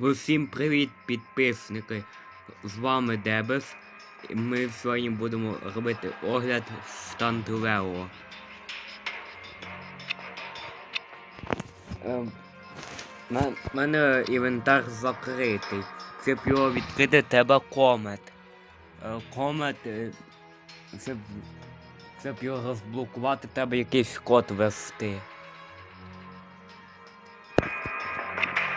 Усім привіт, підписники! З вами Дебес. І ми сьогодні будемо робити огляд Стантулео. У Ем, мене інвентар закритий. Щоб його відкрити, треба комет. Е, Комет. е, Щоб, щоб його розблокувати, треба якийсь код ввести.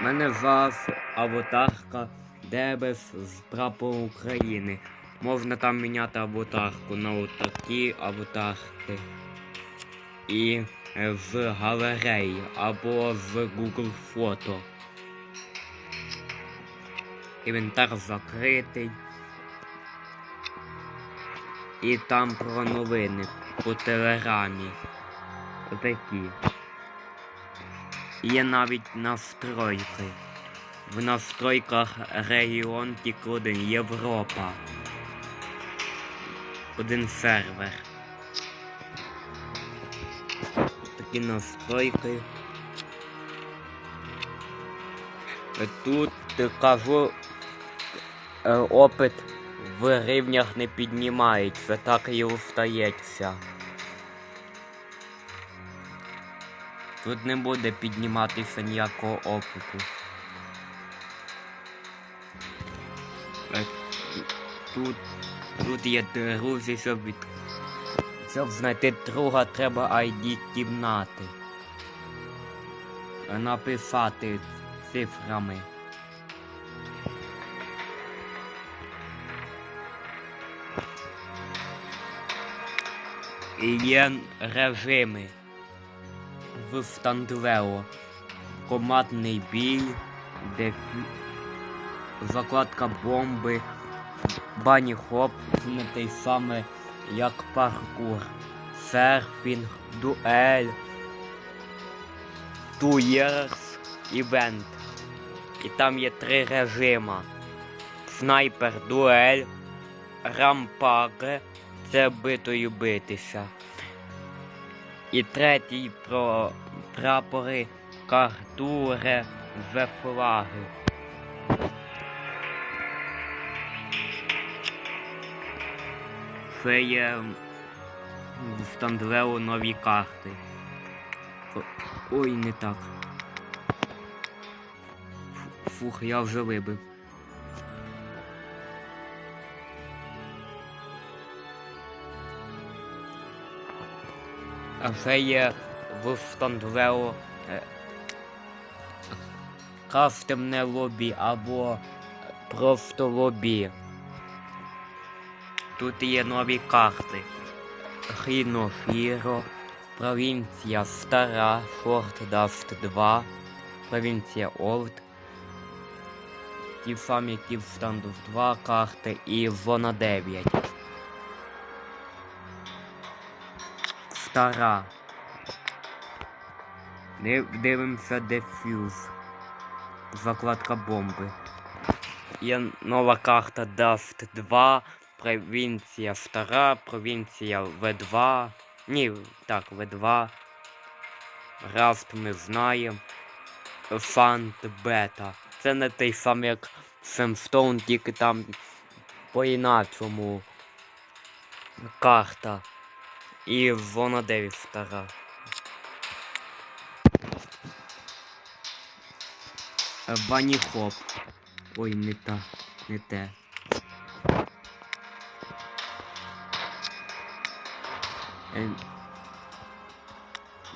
Мене зараз аватарка Дебес з прапором України. Можна там міняти аватарку на отакі аватарки. І з галереї або з Google Фото. Інвентар закритий. І там про новини по телеграмі. Отакі. Є навіть настройки. В настройках регіон тільки один Європа. Один сервер. Такі настройки. Е, Тут е, кажу е, опит в рівнях не піднімається, так і остається. Тут не буде підніматися ніякого опиту. Тут, тут є друзі, щоб від... Щоб знайти друга, треба ID кімнати. Написати цифрами. І є режими в Стандвео. Командний бій, дефі... закладка бомби, бані хоп, не те саме як паркур, серфінг, дуель, туєрс, івент. І там є три режима. Снайпер, дуель, рампаге, це битою битися. І третій про прапори, картури, флаги. Це є в Стандлео нові карти. Ой, не так. Фух, я вже вибив. А це є в Стандлео е, лобі або просто лобі. Тут є нові карти. Хінофіро, провінція Стара, Форт Даст 2, провінція Олд. Ті самі, в 2 карти і Зона 9. Стара. Див- Дивимося дефюз. Закладка бомби. Є нова карта Dust 2, провінція стара, провінція В2. Ні, так, В2. Раст ми знаємо. Фант Бета. Це не той самий, як Семстоун, тільки там по-іначому карта. І зона 9 стара. Е, Бані хоп. Ой, не та, не те.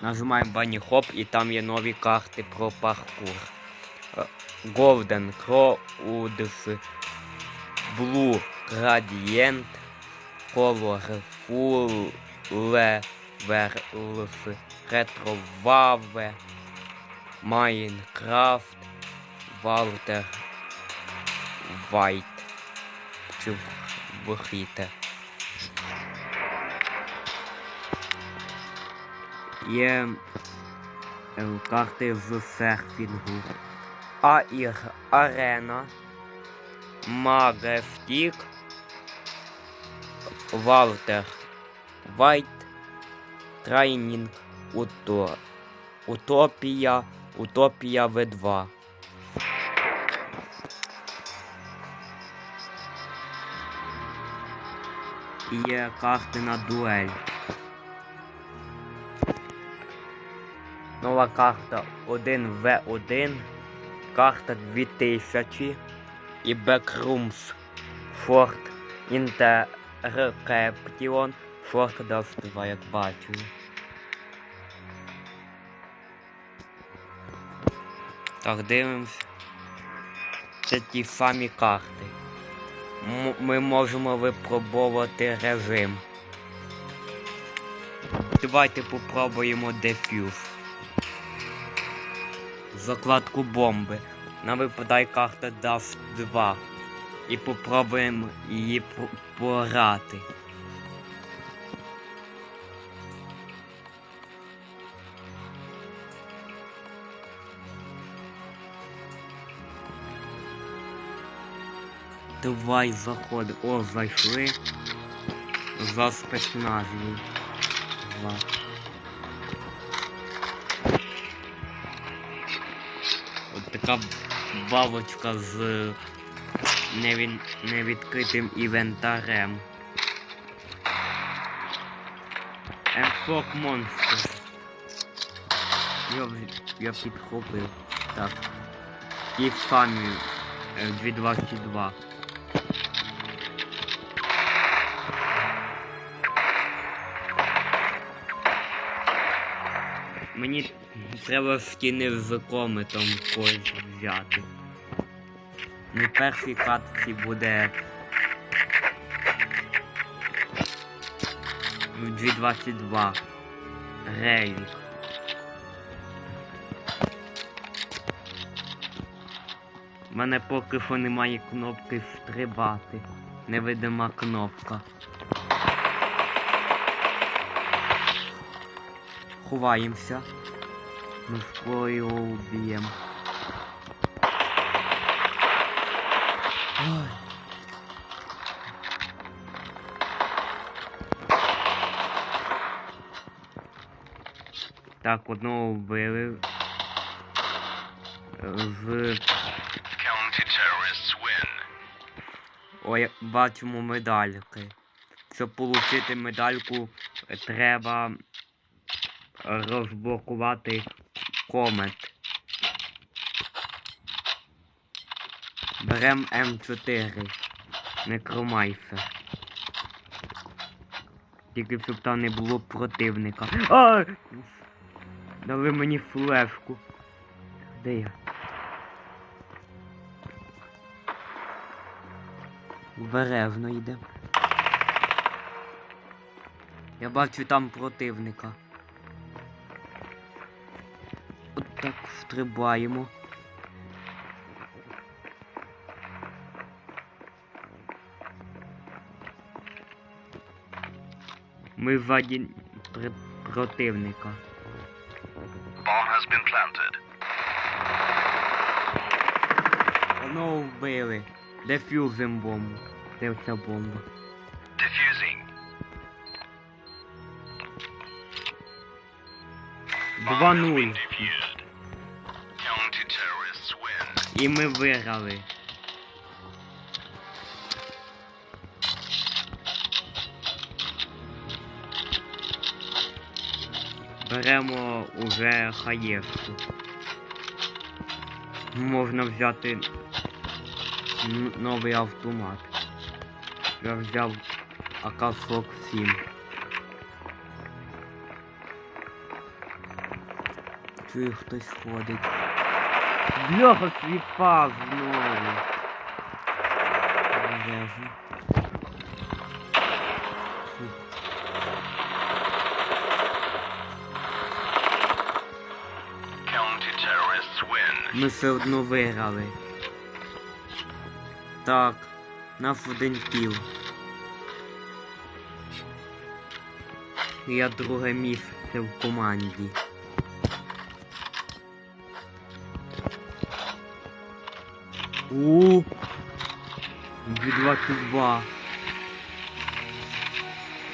Нажимаємо бані хоп і там є нові карти про паркур. Е, Golden Cloud's Blue Gradient Color Full Levels Retro Wave Майнкрафт Валтер Вайт. Цю вихіте. є е, карти в серфінгу. Аір Арена, Магефтік, Валтер Вайт, Трайнінг, Уто, Утопія, Утопія В2. Є карти на дуель. Нова карта 1v1, карта 2000 і Backrooms Fort Interception Fort Dust 2, як бачу. Так, дивимось. Це ті самі карти. М- ми можемо випробовувати режим. Давайте попробуємо дефюз. Закладку бомби. Нам випадає карта Dust 2. І попробуємо її по- пограти. Давай заходи. О, зайшли. За спецназою. Два. Така бабочка з невін... невідкритим івентарем. Енфок монстр. Я, я підхопив. Так. І самі е, 222. Мені треба скини з кометом когось взяти. На першій катці буде. ну, 222. Рейвік. У мене поки що немає кнопки стрибати. Невидима кнопка. Ховаємося. Ми скоро його уб'ємо. Ой. Так, одного вбили. Win. Ой, бачимо медальки. Щоб отримати медальку, треба розблокувати комет. Берем М4. Некромайсер. Тільки щоб там не було противника. А! Дали мені флешку. Де я? Обережно йде. Я бачу там противника. Так стрибаємо. Ми ззаді при- противника. Bomb has been planted. Одного вбили. Дефюзим бомбу. Де вся бомба? Diffusing. Два нуль. І ми виграли. Беремо уже хаєшку. Можна взяти новий автомат. Я взяв АК-47. Чую, хтось ходить. Бляха свіпа знову. Обережно. Ми все одно виграли. Так, нас один кіл. Я друге місце в команді. У. 22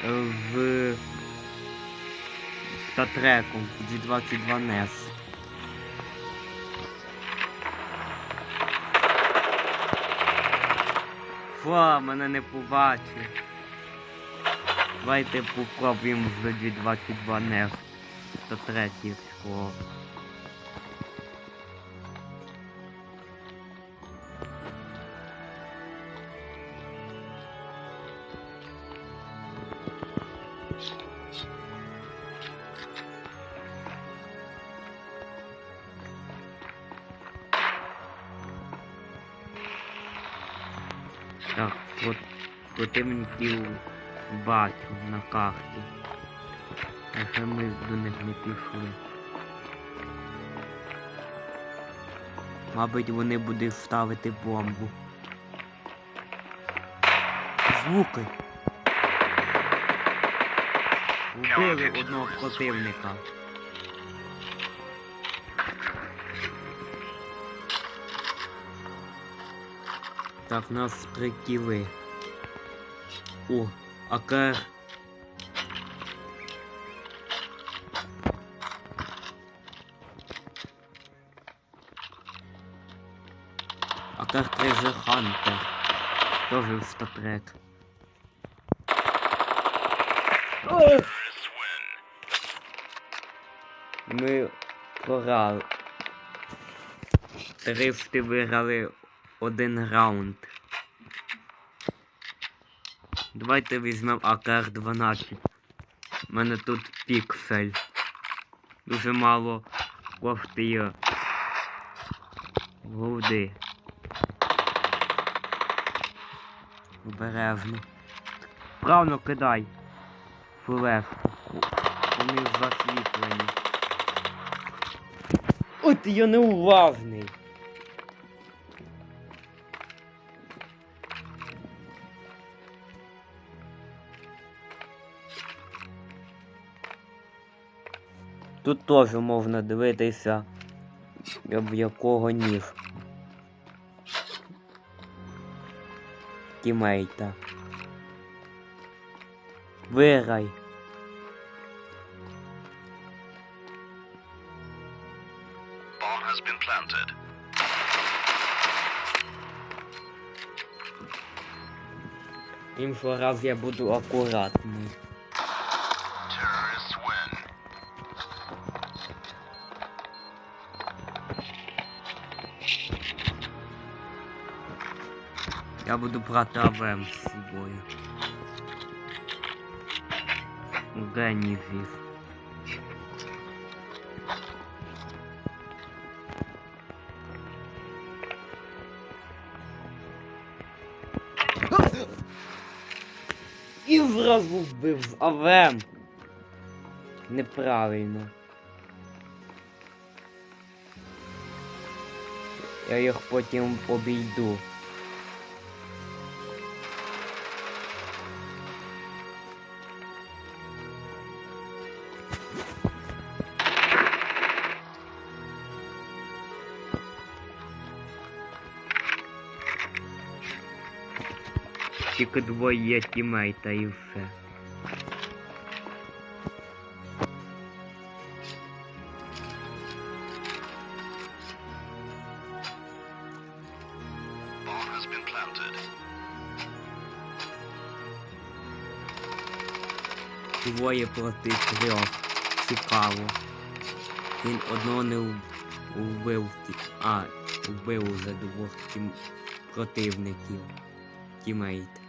Е, в. Статреком 22 NES. Фа, мене не побачив. Давайте попробуємо за 2.22 не 103 Так, от противників бачу на карті. А ще ми до них не пішли. Мабуть, вони будуть ставити бомбу. Звуки. Вбили одного противника. Так, нас три. О, АКР. АКР 3 же Хантер. Тоже в статрек. Ми програли. Трифти виграли один раунд. Давайте візьмемо АКР-12. У мене тут піксель. Дуже мало коштує голди. Обережно. Правильно кидай. Флешку. Вони засвітлені. От я неуважний. Тут теж можна дивитися, в якого ніж. Тімейта. Виграй. Іншого раз я буду акуратний. Буду брати АВМ з собою. Геній вів. І зразу вбив з АВМ. Неправильно. Я їх потім обійду. Тільки двоє тімейта і все. Двоє проти трьох. Цікаво. Він одного не вбив. ті- А, вбив уже двох тім... противників. Тімейт.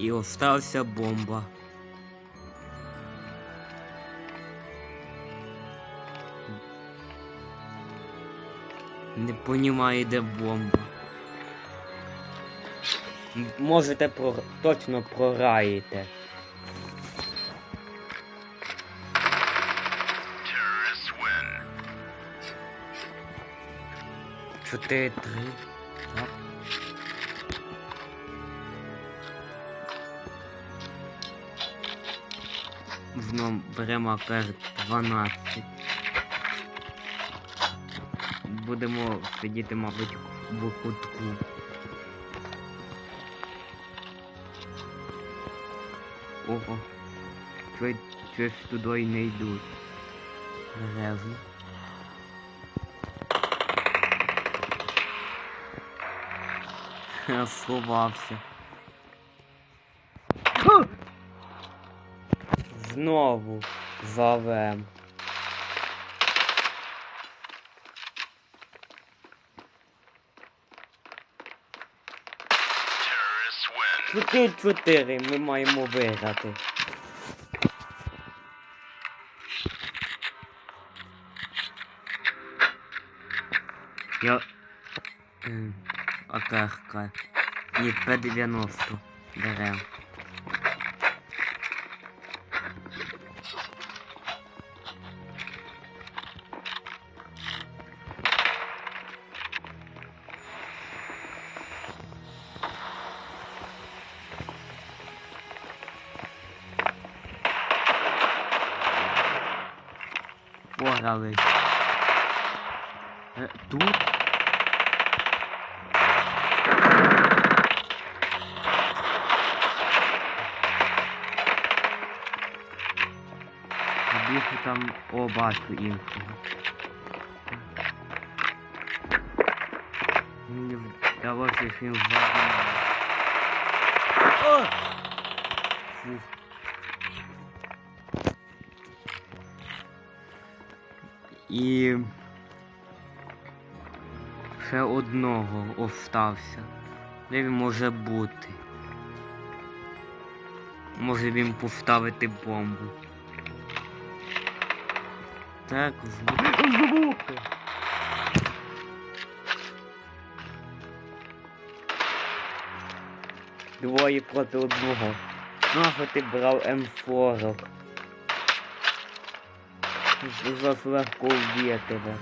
І остався бомба. Не понімаю, де бомба. Можете про... точно win. 4-3. Так. Знов беремо АКР 12. Будемо сидіти, мабуть, в кутку. Ого. Щось, щось туди не йдуть. Я сховався. Знову. Terrorists win. 4-4 ми маємо виграти. Я... АКРК. Ні, П-90 берем. Пограли. Е, тут? Більше там о бачу іншого. Мені вдалося, що він вважає. О! І ще одного остався. Де він може бути? Може він поставити бомбу. Так, звук. Звуки. Двоє проти одного. Нащо ти брав М40? Вас легко вб'є тебе.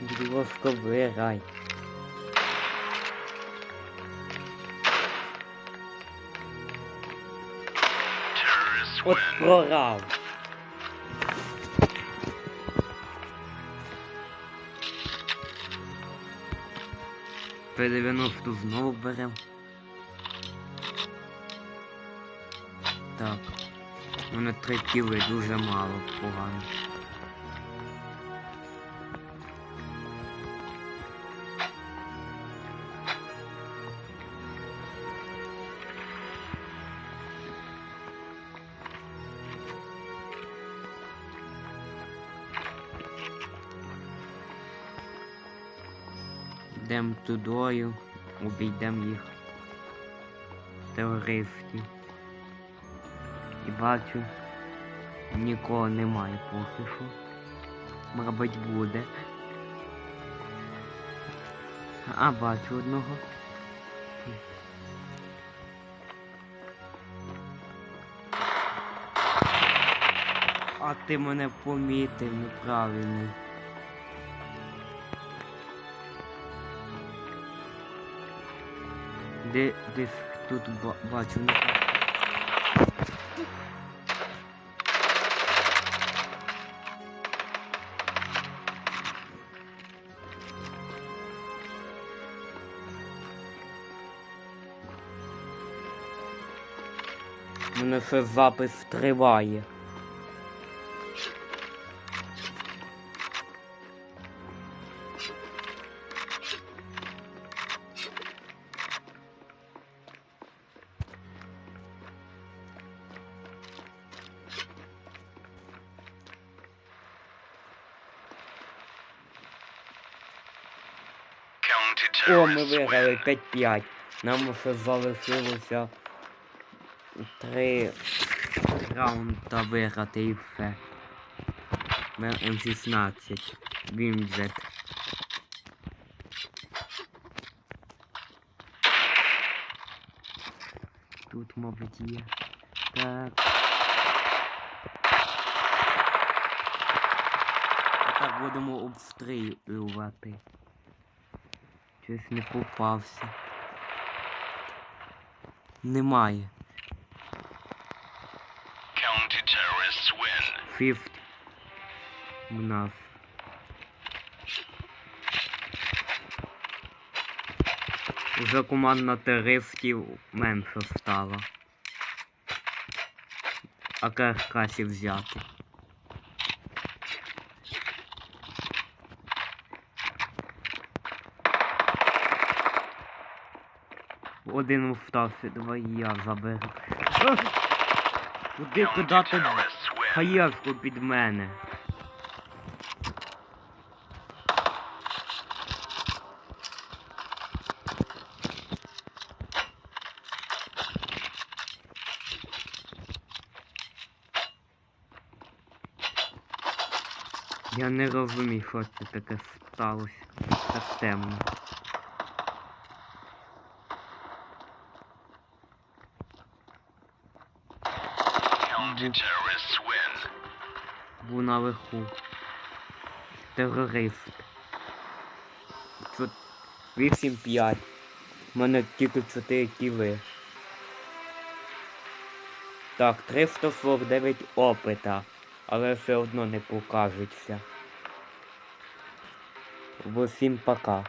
Будь ласка, виграй. Terrorists От win. прорав. П-90 знову берем. Так. У мене три кіли дуже мало, погано. Йдемо тудою, обійдемо їх. Терористів. І бачу, нікого немає поки що. Мабуть, буде. А бачу одного. А ти мене помітив неправильно. Де десь тут бачу не мене ще запис триває. О, ми виграли win. 5-5. Нам ще залишилося три раунда виграти і все. М16. Вімзет. Тут, мабуть, є. Так. Так будемо обстрілювати. Щось не попався. Немає. У нас. Уже команда терористів менше стала. А каркасі взяти. один остався, давай я заберу. Куди кидати Win. під мене? Я не розумію, що це таке сталося. Так темно. Win. Був наверху. Терорист. 8-5. У мене тільки 4 кіли. Так, 349 опита. Але все одно не покажеться. Всім пока.